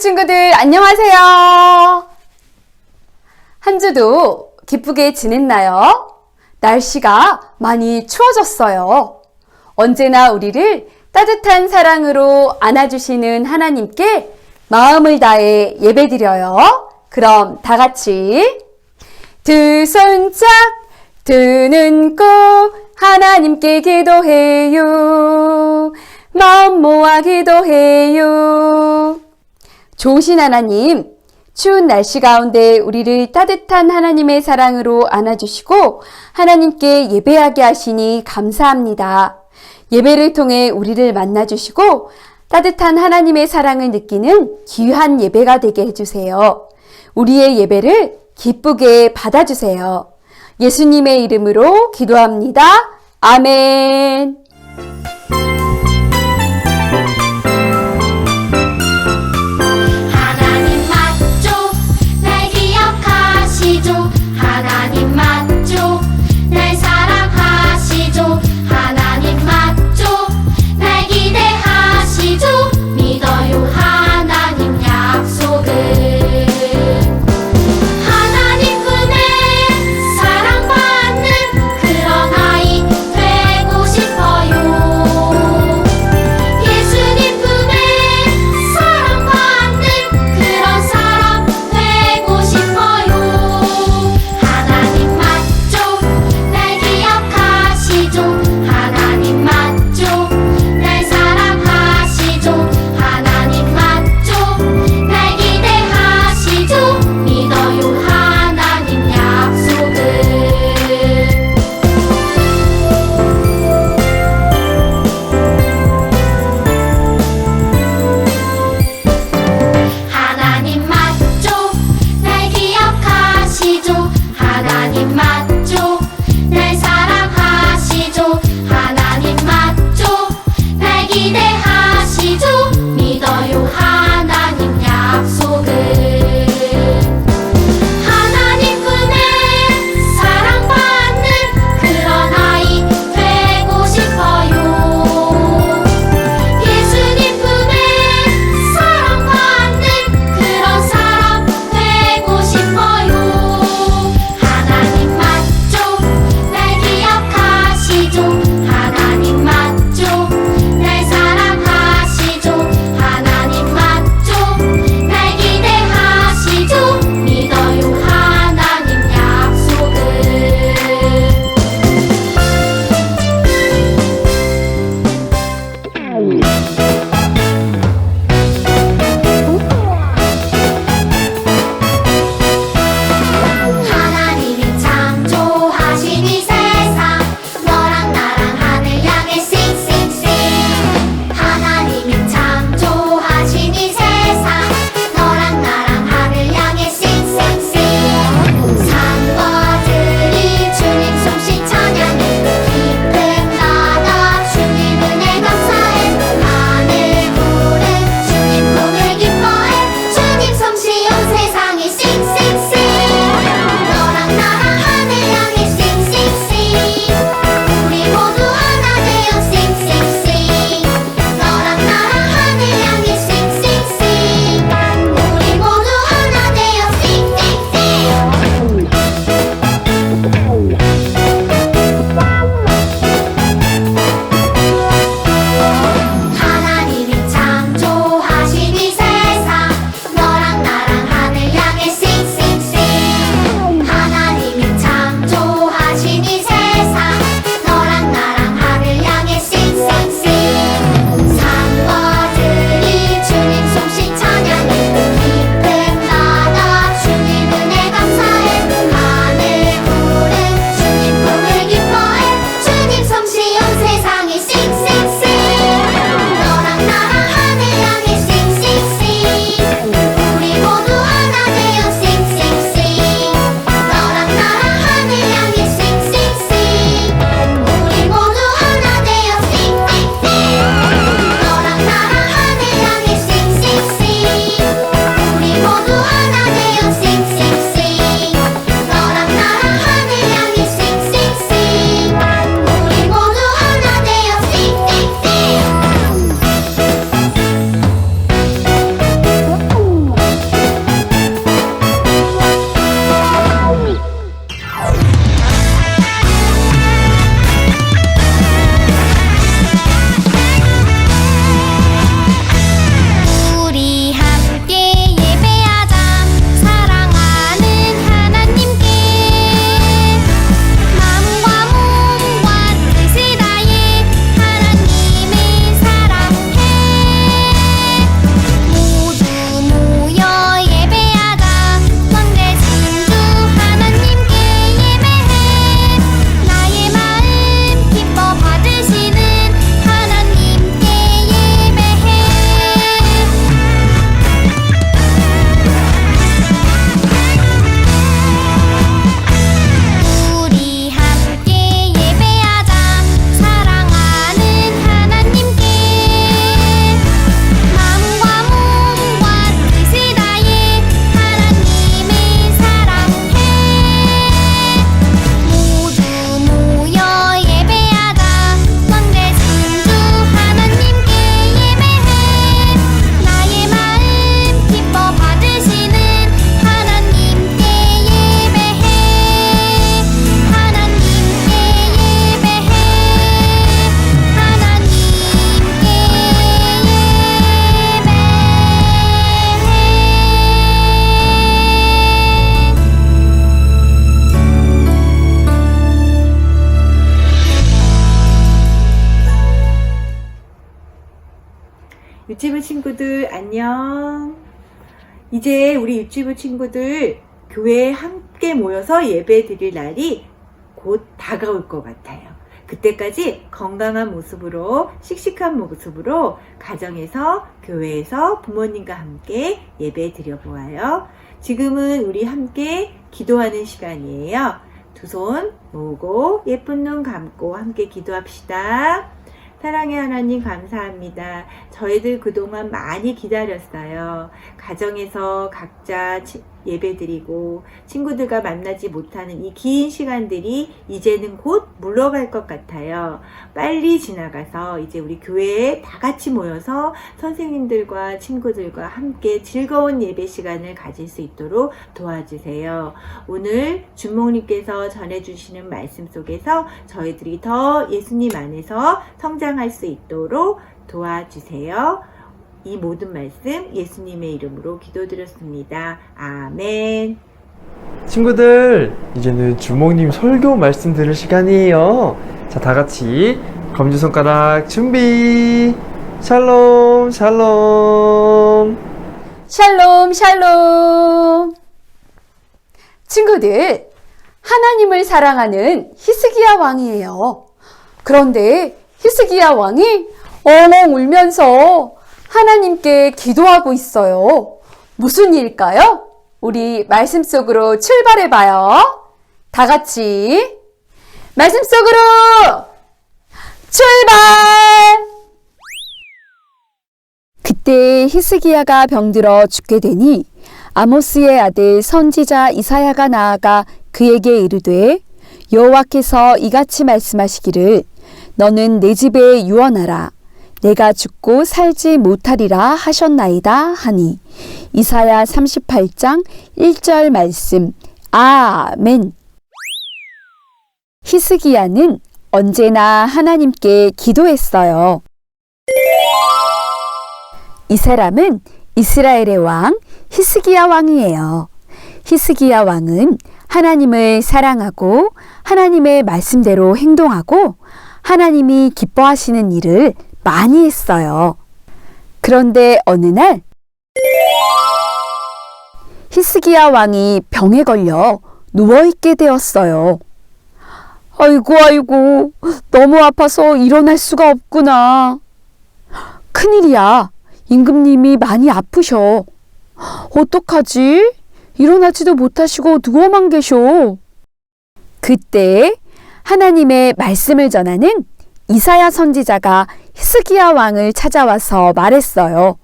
친구들 안녕하세요. 한 주도 기쁘게 지냈나요? 날씨가 많이 추워졌어요. 언제나 우리를 따뜻한 사랑으로 안아주시는 하나님께 마음을 다해 예배드려요. 그럼 다 같이 두 손짝 두 눈 꼭 하나님께 기도해요. 마음 모아 기도해요. 좋으신 하나님, 추운 날씨 가운데 우리를 따뜻한 하나님의 사랑으로 안아주시고 하나님께 예배하게 하시니 감사합니다. 예배를 통해 우리를 만나주시고 따뜻한 하나님의 사랑을 느끼는 귀한 예배가 되게 해주세요. 우리의 예배를 기쁘게 받아주세요. 예수님의 이름으로 기도합니다. 아멘. 친구들 안녕. 이제 우리 유치부 친구들 교회에 함께 모여서 예배 드릴 날이 곧 다가올 것 같아요. 그때까지 건강한 모습으로, 씩씩한 모습으로 가정에서, 교회에서 부모님과 함께 예배 드려보아요. 지금은 우리 함께 기도하는 시간이에요. 두 손 모으고 예쁜 눈 감고 함께 기도합시다. 사랑의 하나님 감사합니다. 저희들 그동안 많이 기다렸어요. 가정에서 각자 치- 예배드리고 친구들과 만나지 못하는 이 긴 시간들이 이제는 곧 물러갈 것 같아요. 빨리 지나가서 이제 우리 교회에 다 같이 모여서 선생님들과 친구들과 함께 즐거운 예배 시간을 가질 수 있도록 도와주세요. 오늘 주목님께서 전해주시는 말씀 속에서 저희들이 더 예수님 안에서 성장할 수 있도록 도와주세요. 이 모든 말씀 예수님의 이름으로 기도드렸습니다. 아멘. 친구들, 이제는 주목님 설교 말씀 들을 시간이에요. 자, 다 같이 검지손가락 준비. 샬롬, 샬롬. 샬롬, 샬롬. 친구들, 하나님을 사랑하는 히스기야 왕이에요. 그런데 히스기야 왕이 엉엉 울면서 하나님께 기도하고 있어요. 무슨 일일까요? 우리 말씀 속으로 출발해 봐요. 다 같이 말씀 속으로 출발! 그때 히스기야가 병들어 죽게 되니 아모스의 아들 선지자 이사야가 나아가 그에게 이르되 여호와께서 이같이 말씀하시기를 너는 내 집에 유언하라 내가 죽고 살지 못하리라 하셨나이다 하니 이사야 38장 1절 말씀 아멘 히스기야는 언제나 하나님께 기도했어요. 이 사람은 이스라엘의 왕 히스기야 왕이에요. 히스기야 왕은 하나님을 사랑하고 하나님의 말씀대로 행동하고 하나님이 기뻐하시는 일을 많이 했어요. 그런데 어느 날 히스기야 왕이 병에 걸려 누워있게 되었어요. 아이고, 아이고, 너무 아파서 일어날 수가 없구나. 큰일이야. 임금님이 많이 아프셔. 어떡하지? 일어나지도 못하시고 누워만 계셔. 그때 하나님의 말씀을 전하는 이사야 선지자가 히스기야 왕을 찾아와서 말했어요.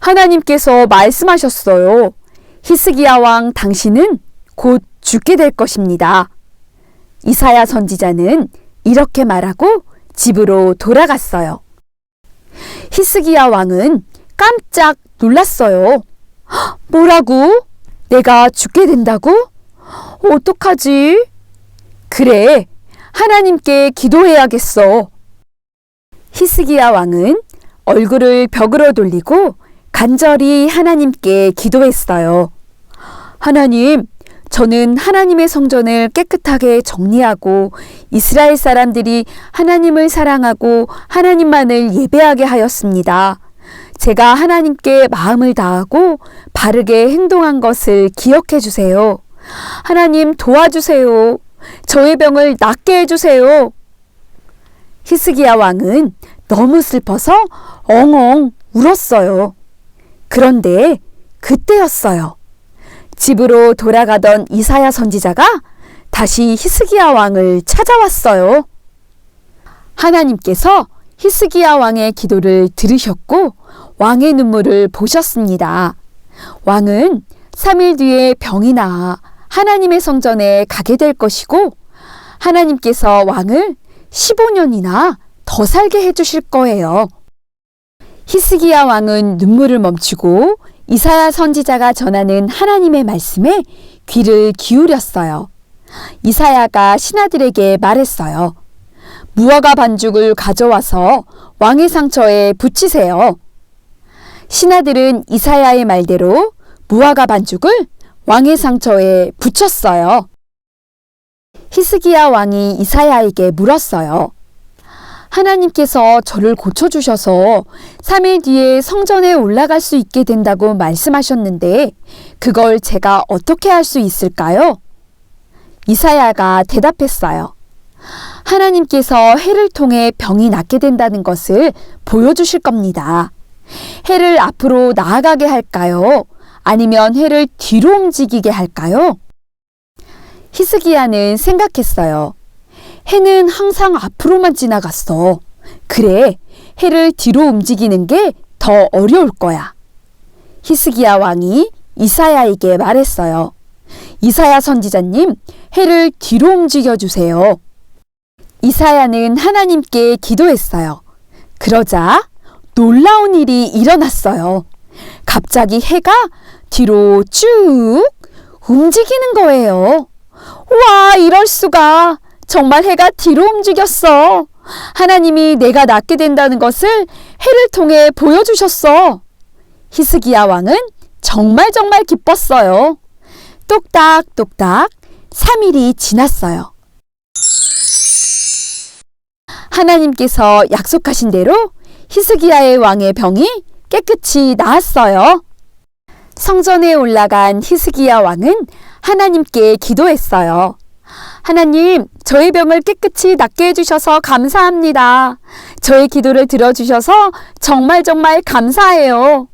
하나님께서 말씀하셨어요. 히스기야 왕 당신은 곧 죽게 될 것입니다. 이사야 선지자는 이렇게 말하고 집으로 돌아갔어요. 히스기야 왕은 깜짝 놀랐어요. "헉, 뭐라고? 내가 죽게 된다고? 어떡하지? 그래, 하나님께 기도해야겠어. 히스기야 왕은 얼굴을 벽으로 돌리고 간절히 하나님께 기도했어요. 하나님, 저는 하나님의 성전을 깨끗하게 정리하고 이스라엘 사람들이 하나님을 사랑하고 하나님만을 예배하게 하였습니다. 제가 하나님께 마음을 다하고 바르게 행동한 것을 기억해 주세요. 하나님 도와주세요. 저의 병을 낫게 해주세요. 히스기야 왕은 너무 슬퍼서 엉엉 울었어요. 그런데 그때였어요. 집으로 돌아가던 이사야 선지자가 다시 히스기야 왕을 찾아왔어요. 하나님께서 히스기야 왕의 기도를 들으셨고 왕의 눈물을 보셨습니다. 왕은 3일 뒤에 병이 나아 하나님의 성전에 가게 될 것이고 하나님께서 왕을 15년이나 더 살게 해주실 거예요. 히스기야 왕은 눈물을 멈추고 이사야 선지자가 전하는 하나님의 말씀에 귀를 기울였어요. 이사야가 신하들에게 말했어요. 무화과 반죽을 가져와서 왕의 상처에 붙이세요. 신하들은 이사야의 말대로 무화과 반죽을 왕의 상처에 붙였어요. 히스기야 왕이 이사야에게 물었어요. 하나님께서 저를 고쳐주셔서 3일 뒤에 성전에 올라갈 수 있게 된다고 말씀하셨는데 그걸 제가 어떻게 할 수 있을까요? 이사야가 대답했어요. 하나님께서 해를 통해 병이 낫게 된다는 것을 보여주실 겁니다. 해를 앞으로 나아가게 할까요? 아니면 해를 뒤로 움직이게 할까요? 히스기야는 생각했어요. 해는 항상 앞으로만 지나갔어. 그래, 해를 뒤로 움직이는 게 더 어려울 거야. 히스기야 왕이 이사야에게 말했어요. 이사야 선지자님, 해를 뒤로 움직여 주세요. 이사야는 하나님께 기도했어요. 그러자 놀라운 일이 일어났어요. 갑자기 해가 뒤로 쭉 움직이는 거예요. 와, 이럴 수가. 정말 해가 뒤로 움직였어. 하나님이 내가 낫게 된다는 것을 해를 통해 보여주셨어. 히스기야 왕은 정말 정말 기뻤어요. 똑딱똑딱 3일이 지났어요. 하나님께서 약속하신 대로 히스기야의 왕의 병이 깨끗이 나았어요. 성전에 올라간 히스기야 왕은 하나님께 기도했어요. 하나님, 저의 병을 깨끗이 낫게 해주셔서 감사합니다. 저의 기도를 들어주셔서 정말 정말 감사해요.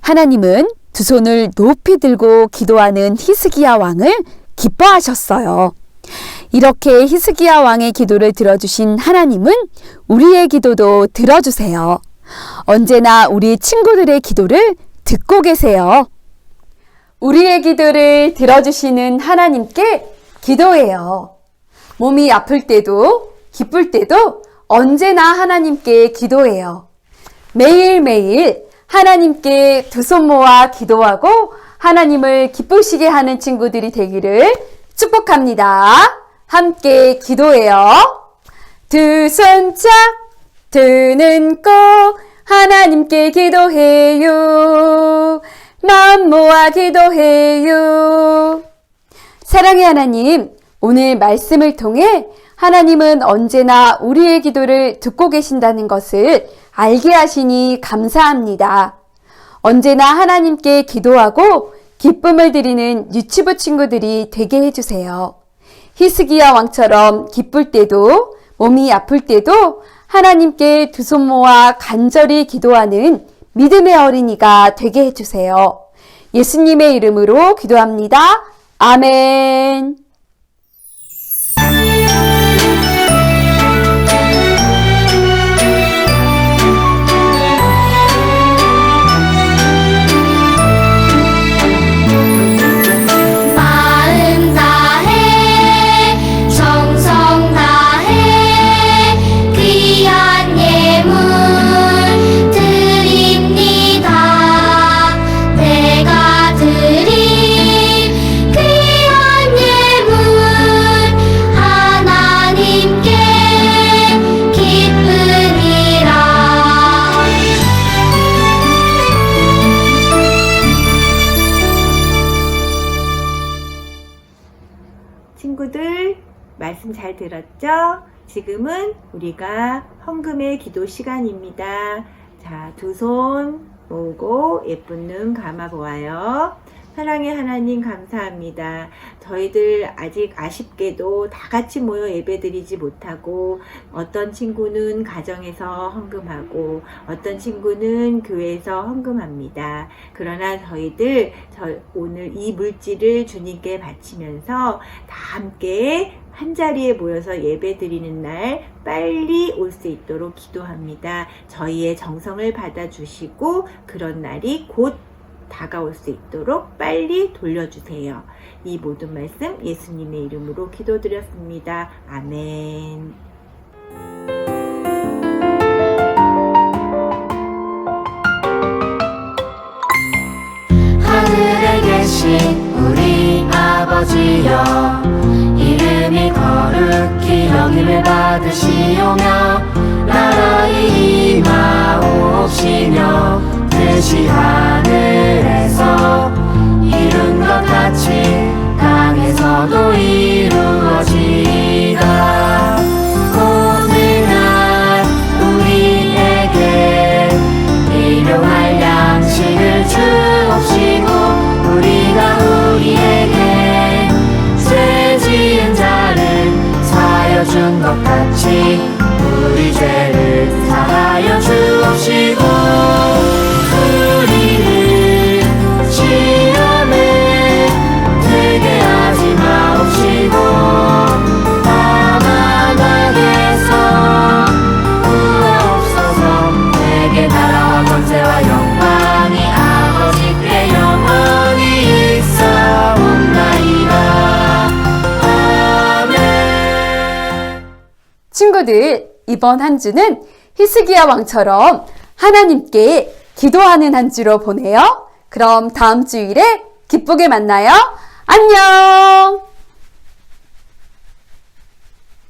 하나님은 두 손을 높이 들고 기도하는 히스기야 왕을 기뻐하셨어요. 이렇게 히스기야 왕의 기도를 들어주신 하나님은 우리의 기도도 들어주세요. 언제나 우리 친구들의 기도를 듣고 계세요. 우리의 기도를 들어주시는 하나님께 기도해요. 몸이 아플 때도 기쁠 때도 언제나 하나님께 기도해요. 매일매일 하나님께 두 손 모아 기도하고 하나님을 기쁘시게 하는 친구들이 되기를 축복합니다. 함께 기도해요. 두 손 짝 두는 꼭 하나님께 기도해요. 마음 모아 기도해요. 사랑의 하나님, 오늘 말씀을 통해 하나님은 언제나 우리의 기도를 듣고 계신다는 것을 알게 하시니 감사합니다. 언제나 하나님께 기도하고 기쁨을 드리는 유치부 친구들이 되게 해주세요. 히스기야 왕처럼 기쁠 때도 몸이 아플 때도 하나님께 두 손 모아 간절히 기도하는 믿음의 어린이가 되게 해주세요. 예수님의 이름으로 기도합니다. 아멘. 친구들 말씀 잘 들었죠? 지금은 우리가 헌금의 기도 시간입니다. 자, 두 손 모으고 예쁜 눈 감아 보아요. 사랑의 하나님 감사합니다. 저희들 아직 아쉽게도 다 같이 모여 예배드리지 못하고 어떤 친구는 가정에서 헌금하고 어떤 친구는 교회에서 헌금합니다. 그러나 저희들 저 오늘 이 물질을 주님께 바치면서 다 함께 한 자리에 모여서 예배 드리는 날 빨리 올 수 있도록 기도합니다. 저희의 정성을 받아주시고 그런 날이 곧 다가올 수 있도록 빨리 돌려주세요. 이 모든 말씀 예수님의 이름으로 기도드렸습니다. 아멘. 하늘에 계신 우리 친구들, 이번 한 주는 히스기야 왕처럼 하나님께 기도하는 한 주로 보내요. 그럼 다음 주일에 기쁘게 만나요. 안녕!